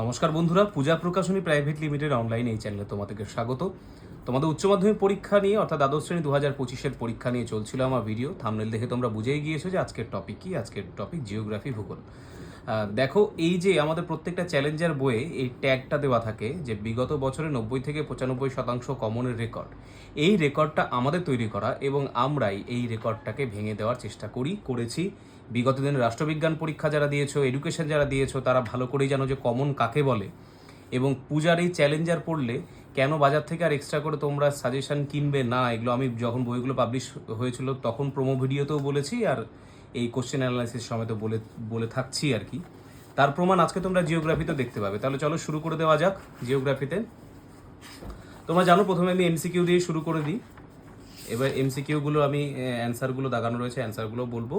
নমস্কার বন্ধুরা, Puja Prakashani private limited online এই চ্যানেলে তোমাদেরকে স্বাগত। তোমাদের উচ্চ মাধ্যমিক পরীক্ষা নিয়ে, অর্থাৎ দ্বাদশ শ্রেণি দু হাজার পঁচিশের পরীক্ষা নিয়ে চলছিল আমার ভিডিও। থামনেল দেখে তোমরা বুঝেই গিয়েছো যে আজকের টপিক কি, আজকের টপিক জিওগ্রাফি ভূগোল। দেখো, এই যে আমাদের প্রত্যেকটা চ্যালেঞ্জার বইয়ে এই ট্যাগটা দেওয়া থাকে যে বিগত বছরে নব্বই থেকে পঁচানব্বই শতাংশ কমনের রেকর্ড এই রেকর্ডটা আমাদের তৈরি করা এবং আমরাই এই রেকর্ডটাকে ভেঙে দেওয়ার চেষ্টা করি, করেছি। বিগত দিনে রাষ্ট্রবিজ্ঞান পরীক্ষা যারা দিয়েছ এডুকেশন যারা দিয়েছ, তারা ভালো করেই জানো যে কমন কাকে বলে। এবং পূজার এই চ্যালেঞ্জার পড়লে কেন বাজার থেকে আর এক্সট্রা করে তোমরা সাজেশন কিনবে না? এগুলো আমি যখন বইগুলো পাবলিশ হয়েছিল তখন প্রোমো ভিডিওতেও বলেছি আর এই কোশ্চেন অ্যানালাইসিস সমেত বলে বলে থাকছি আর কি। তার প্রমাণ আজকে তোমরা জিওগ্রাফিতে দেখতে পাবে। তাহলে চলো শুরু করে দেওয়া যাক জিওগ্রাফিতে তোমরা জানো প্রথমে আমি এমসিকিউ দিয়ে শুরু করে দিই। এবার এমসিকিউগুলো আমি অ্যান্সারগুলো দাগানো রয়েছে অ্যান্সারগুলো বলব।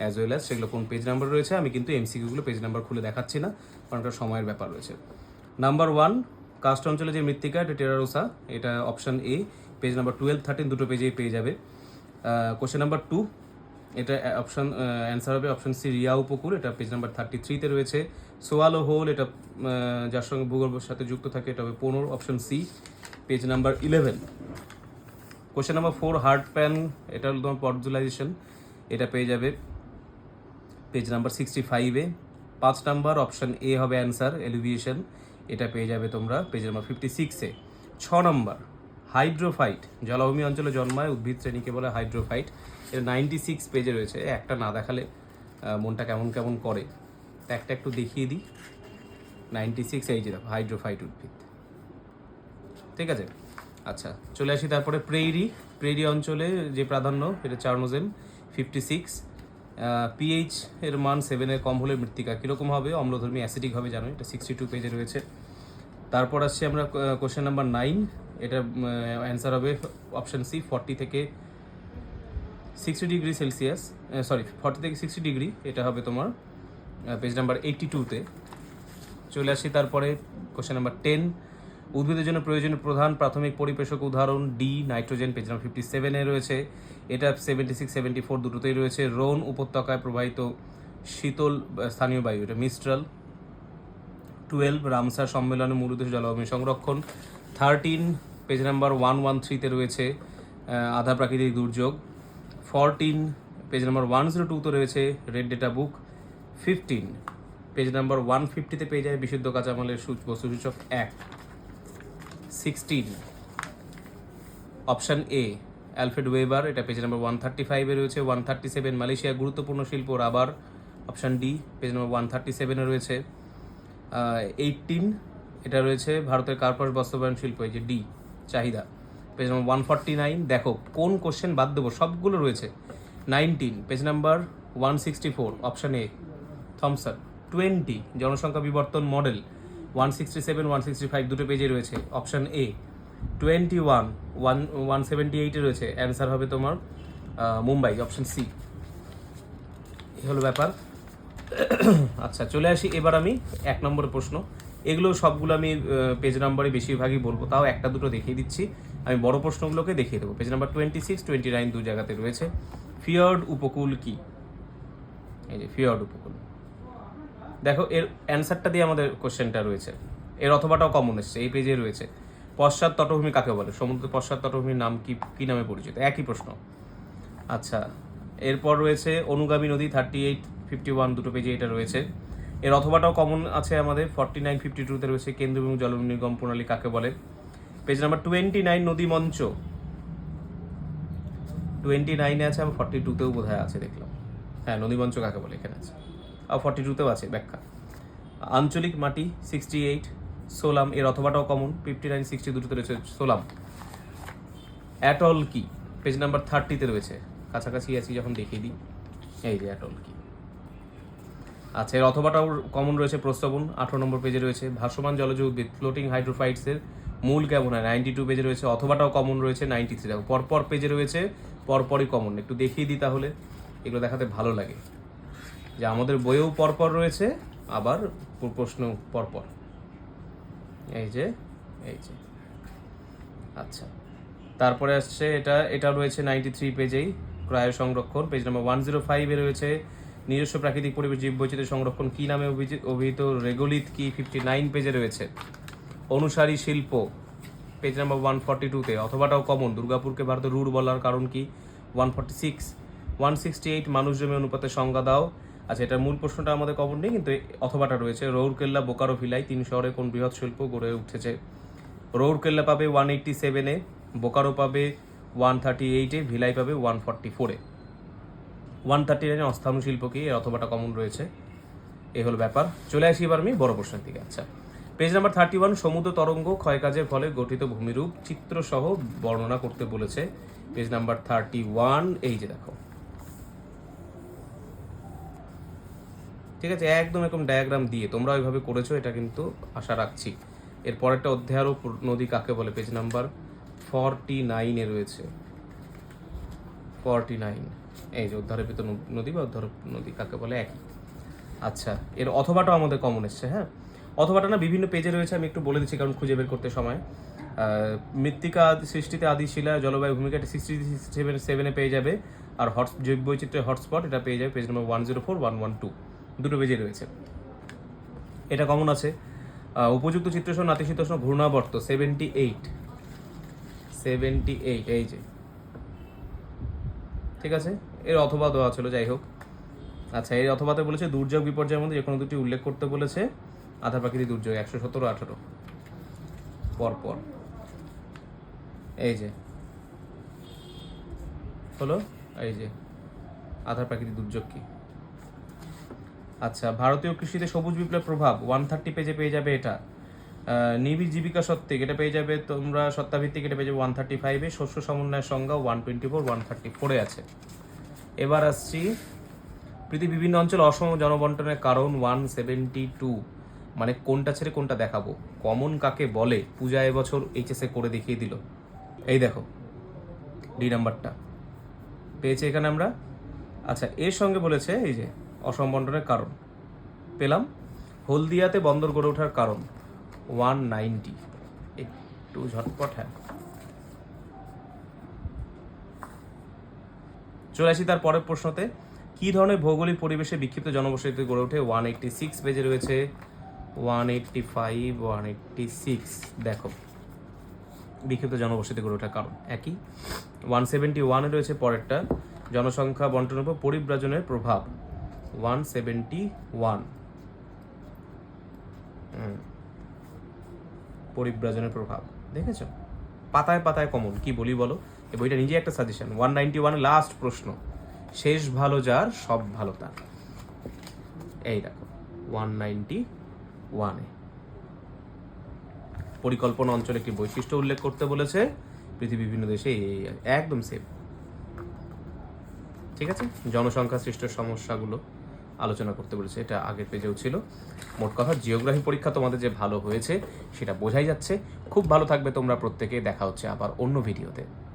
অ্যাজ ওয়েল অ্যাজ সেগুলো কোন পেজ নাম্বার রয়েছে, আমি কিন্তু এমসিকিউগুলো পেজ নাম্বার খুলে দেখাচ্ছি না, কারণ এটা সময়ের ব্যাপার রয়েছে। নাম্বার ওয়ান কাস্ট অঞ্চলে যে মৃত্তিকা, এটা টেরারোসা এটা option A page number twelve thirteen দুটো পেজেই পেয়ে যাবে। কোশ্চেন নাম্বার টু এটা অপশান অ্যান্সার হবে অপশন সি রিয়া উপকূল, এটা পেজ নাম্বার থার্টি থ্রিতে রয়েছে। সোয়ালো হোল, এটা যার সঙ্গে ভূগর্ভের সাথে যুক্ত থাকে, এটা হবে পনেরো option C page number eleven question number four hardpan এটা হলো তোমার পর্জুলাইজেশন এটা পেয়ে যাবে। পেজ নাম্বার সিক্সটি ফাইভে পাঁচ নাম্বার অপশন এ হবে অ্যান্সার, এলিভিয়েশন। এটা পেয়ে যাবে তোমরা পেজ নাম্বার ফিফটি সিক্সে ছ নম্বর, হাইড্রোফাইট। জলাভূমি অঞ্চলে জন্মায়, উদ্ভিদ শ্রেণীকে বলে হাইড্রোফাইট। এটা নাইনটি সিক্স পেজে রয়েছে। একটা না দেখালে মনটা কেমন কেমন করে? একটা একটু দেখিয়ে দিই। নাইনটি সিক্স এই যে হাইড্রোফাইট উদ্ভিদ। ঠিক আছে? আচ্ছা চলে আসি তারপরে প্রেইরি। প্রেইরি অঞ্চলে যে প্রাধান্য, এটা চার্নোজেম ফিফটি সিক্স পিএইচ এর মান সেভেনের কম হলে মৃত্তিকা কীরকম হবে? অম্লধর্মী অ্যাসিডিক হবে, জানো? এটা সিক্সটি টু পেজে রয়েছে। তারপর আসছি আমরা কোশ্চেন নাম্বার নাইন এটা অ্যান্সার হবে অপশন সি ফর্টি থেকে sixty degree Celsius sorry forty থেকে সিক্সটি ডিগ্রি এটা হবে তোমার পেজ নাম্বার এইটটি টুতে চলে আসি তারপরে কোশ্চেন নাম্বার টেন উদ্ভিদের জন্য প্রয়োজনীয় প্রধান প্রাথমিক পরিবেশক উদাহরণ D, nitrogen page number fifty সেভেনে রয়েছে। এটা সেভেন্টি সিক্স সেভেন্টি ফোর দুটোতেই রয়েছে। রোন উপত্যকায় প্রবাহিত শীতল স্থানীয় বায়ু, এটা মিস্ট্রাল। টুয়েলভ, রামসার সম্মেলনে মূল উদ্দেশ্য জলভূমি সংরক্ষণ। Thirteen page number one one থ্রিতে রয়েছে আধা প্রাকৃতিক দুর্যোগ। Fourteen page number one zero টুতে রয়েছে red data book. Fifteen page number one ফিফটিতে পেয়ে যায় বিশুদ্ধ কাঁচামালের সূচ- বস্তুসূচক এক। Sixteen option A Alfred Weber এটা পেজ নাম্বার ওয়ান থার্টি ফাইভে রয়েছে। ওয়ান থার্টি সেভেন মালয়েশিয়ার গুরুত্বপূর্ণ শিল্প rubber option D page number one thirty সেভেনে রয়েছে। এইটিন এটা রয়েছে ভারতের কার্পাস বাস্তবায়ন শিল্প, এই যে ডি চাহিদা। Page number one forty nine দেখো কোন কোশ্চেন বাদ দেবো, সবগুলো রয়েছে। Nineteen page number one sixty four option A Thomson twenty জনসংখ্যা বিবর্তন model one sixty seven one sixty five দুটো পেজে রয়েছে। Option A twenty one one one seventy এইটে রয়েছে। অ্যান্সার হবে তোমার মুম্বাই অপশন সি এই হলো ব্যাপার। আচ্ছা চলে আসি। এবার আমি এক নম্বরের প্রশ্ন। এগুলো সবগুলো আমি পেজ নাম্বারে বেশিরভাগই বলব। তাও একটা দুটো দেখিয়ে দিচ্ছি। আমি বড় প্রশ্নগুলোকে দেখিয়ে দেবো। Page number twenty six twenty nine দু জায়গাতে রয়েছে। ফিয়ার্ড উপকূল কি? এই যে ফিয়ার্ড উপকূল। দেখো, এর অ্যান্সারটা দিয়ে আমাদের কোশ্চেনটা রয়েছে। এর অথবাটাও কমন এসছে, এই পেজে রয়েছে। পশ্চাৎ তটভূমি কাকে বলে? সমুদ্র পশ্চাৎ তটভূমির নাম কি কি নামে পরিচিত? একই প্রশ্ন। আচ্ছা এরপর রয়েছে অনুগামী নদী থার্টি এইট ফিফটি ওয়ান দুটো পেজে এটা রয়েছে। এর অথবাটাও কমন আছে আমাদের ফর্টি নাইন ফিফটি টুতে রয়েছে কেন্দ্র এবং জল নিগম প্রণালী কাকে বলে? পেজ নাম্বার টোয়েন্টি নাইন নদী মঞ্চ। টোয়েন্টি নাইনে আছে আমার ফর্টি টুতেও বোধ আছে, দেখলাম। হ্যাঁ নদী মঞ্চ কাকে বলে? এখানে আছে। ফর্টি টুতেও আছে ব্যাখ্যা। আঞ্চলিক মাটি সিক্সটি এইট সোলাম, এর অথবাটাও কমন ফিফটি নাইন সিক্সটি দুটোতে রয়েছে সোলাম। অ্যাটল কি পেজ নাম্বার থার্টিতে রয়েছে। কাছাকাছি আছি যখন দেখিয়ে দিই। এই যে অ্যাটল কি আচ্ছা এর অথবাটাও কমন রয়েছে প্রস্তাবন আঠারো নম্বর পেজে রয়েছে। ভাসমান জলজ উদ্ভিদ ফ্লোটিং হাইড্রোফাইটসের মূল কেমন হয়? নাইনটি টু পেজে রয়েছে। অথবাটাও কমন রয়েছে নাইনটি থ্রি পরপর পেজে রয়েছে, পরপরই কমন একটু দেখিয়ে দিই তাহলে, এগুলো দেখাতে ভালো লাগে। যে আমাদের বইয়েও পরপর রয়েছে, আবার প্রশ্ন পরপর। এই যে এই যে। আচ্ছা। তারপরে আসছে এটা এটা রয়েছে নাইনটি থ্রি পেজেই, ক্রয় সংরক্ষণ। পেজ নাম্বার ওয়ান জিরো ফাইভে রয়েছে, নিজস্ব প্রাকৃতিক পরিবেশ জীববৈচিত্র্য সংরক্ষণ কি নামে অভিহিত? রেগোলিত কি ফিফটি নাইন পেজে রয়েছে? অনুসারী শিল্প, পেজ নাম্বার ওয়ান ফর্টি টুতে অথবাটাও কমন দুর্গাপুরকে ভারতের রুট বলার কারণ কি? One forty six one sixty eight মানুষ জমি অনুপাতে সংজ্ঞা দাও। আচ্ছা এটার মূল প্রশ্নটা আমাদের কমন নেই, কিন্তু অথবাটা রয়েছে। রৌরকেল্লা, বোকারো ভিলাই, তিন শহরে কোন বৃহৎ শিল্প গড়ে উঠেছে? রৌরকেল্লা পাবে ওয়ান এইটটি সেভেনে বোকারো পাবে ওয়ান থার্টি এইটে ভিলাই পাবে ওয়ান ফর্টি ফোরে ওয়ান থার্টি নাইনে অস্থানু শিল্প কি? এর অথবাটা কমন রয়েছে। এ হলো ব্যাপার। চলে আসি এবার আমি বড় প্রশ্নের দিকে। আচ্ছা পেজ নাম্বার থার্টি ওয়ান সমুদ্র তরঙ্গ ক্ষয়কাজের ফলে গঠিত ভূমিরূপ চিত্রসহ বর্ণনা করতে বলেছে। পেজ নাম্বার থার্টি ওয়ান এই যে দেখো। ঠিক আছে? একদম এরকম ডায়াগ্রাম দিয়ে। তোমরা ওইভাবে করেছ, এটা কিন্তু আশা রাখছি। এর পরেরটা অধ্যায়েরও নদী কাকে বলে? পেজ নাম্বার ফর্টি নাইনে রয়েছে। ফর্টি নাইন এই যে উদ্ধারের ভিতর নদী বা উদ্ধার নদী কাকে বলে? একই। আচ্ছা এর অথবাটাও আমাদের কমন এসছে হ্যাঁ? অথবাটা না বিভিন্ন পেজে রয়েছে, আমি একটু বলে দিচ্ছি, কারণ খুঁজে বের করতে সময়। মৃত্তিকা সৃষ্টিতে আদি শিলা, জলবায়ু ভূমিকা এটা সিক্সটি সেভেন সেভেনে পেয়ে যাবে। আর হট জৈব বৈচিত্র্যের হটস্পট এটা পেয়ে যাবে page number one zero four one one two দুটো পেজে রয়েছে। এটা কমন আছে। উপযুক্ত চিত্রসহ নাতিশীতোষ্ণ ঘূর্ণাবর্ত সেভেন্টি এইট সেভেন্টি এইট এই যে। ঠিক আছে? এর অথবা দেওয়া ছিল, যাই হোক। আচ্ছা এই অথবাতে বলেছে, দুর্যোগ বিপর্যয়ের মধ্যে যে কোনো দুটি উল্লেখ করতে বলেছে। আধার প্রাকৃতিক দুর্যোগ, একশো সতেরো, আঠারো। পরপর। এই যে। হলো? এই যে। আধার প্রাকৃতিক দুর্যোগ কি? আচ্ছা ভারতীয় কৃষিতে সবুজ বিপ্লব প্রভাব ওয়ান থার্টি পেজে পেয়ে যাবে এটা। নিবিড় জীবিকা সত্ত্বিক এটা পেয়ে যাবে তোমরা সত্তাভিত্তিক এটা পেয়ে যাবে ওয়ান থার্টি ফাইভে শস্য সমন্বয়ের সংজ্ঞা one twenty four one thirty ফোরে আছে। এবার আসছি পৃথিবীর বিভিন্ন অঞ্চল অসম জনবন্টনের কারণ ওয়ান সেভেন্টি টু মানে কোনটা ছেড়ে কোনটা দেখাবো? কমন কাকে বলে? পূজা এবছর এইচএসএ করে দেখিয়ে দিল। এই দেখো ডি নাম্বারটা পেয়েছে এখানে আমরা। আচ্ছা এর সঙ্গে বলেছে, এই যে অসম বন্টনের কারণ। পেলাম। হলদিয়াতে বন্দর গড়ে ওঠার কারণ। One ninety. একটু ঝটপট হ্যাঁ। চলে আসি তার পরের প্রশ্নতে। কি ধরনের ভৌগোলিক পরিবেশে বিক্ষিপ্ত জনবসতি গড়ে ওঠে? ওয়ান এইটটি সিক্স পেজে রয়েছে। One eighty five, one eighty six. দেখো, বিক্ষিপ্ত জনবসতি গড়ে ওঠার কারণ একই। ওয়ান সেভেন্টি ওয়ানে রয়েছে পরেরটা। জনসংখ্যা বন্টনের উপর পরিব্রাজনের প্রভাব। ওয়ান সেভেন্টি ওয়ান পরিব্রাজনের প্রভাব, দেখেছ? পাতায় পাতায় কমন কি বলি বলো? এই বইটা নিজে একটা suggestion one ninety one last প্রশ্ন। শেষ ভালো যার, সব ভালো তার। এই দেখো ওয়ান নাইনটি ওয়ানে পরিকল্পনা অঞ্চলে একটি বৈশিষ্ট্য উল্লেখ করতে বলেছে পৃথিবীর বিভিন্ন দেশে। একদম সেফ ঠিক আছে? জনসংখ্যা সৃষ্ট সমস্যাগুলো। আলোচনা করতে বলেছে, এটা আগের পেজেও ছিল। মোট কথা, জিওগ্রাফি পরীক্ষা তোমাদের যে ভালো হয়েছে, সেটা বোঝাই যাচ্ছে। খুব ভালো থাকবে তোমরা প্রত্যেকে, দেখা হচ্ছে আবার অন্য ভিডিওতে।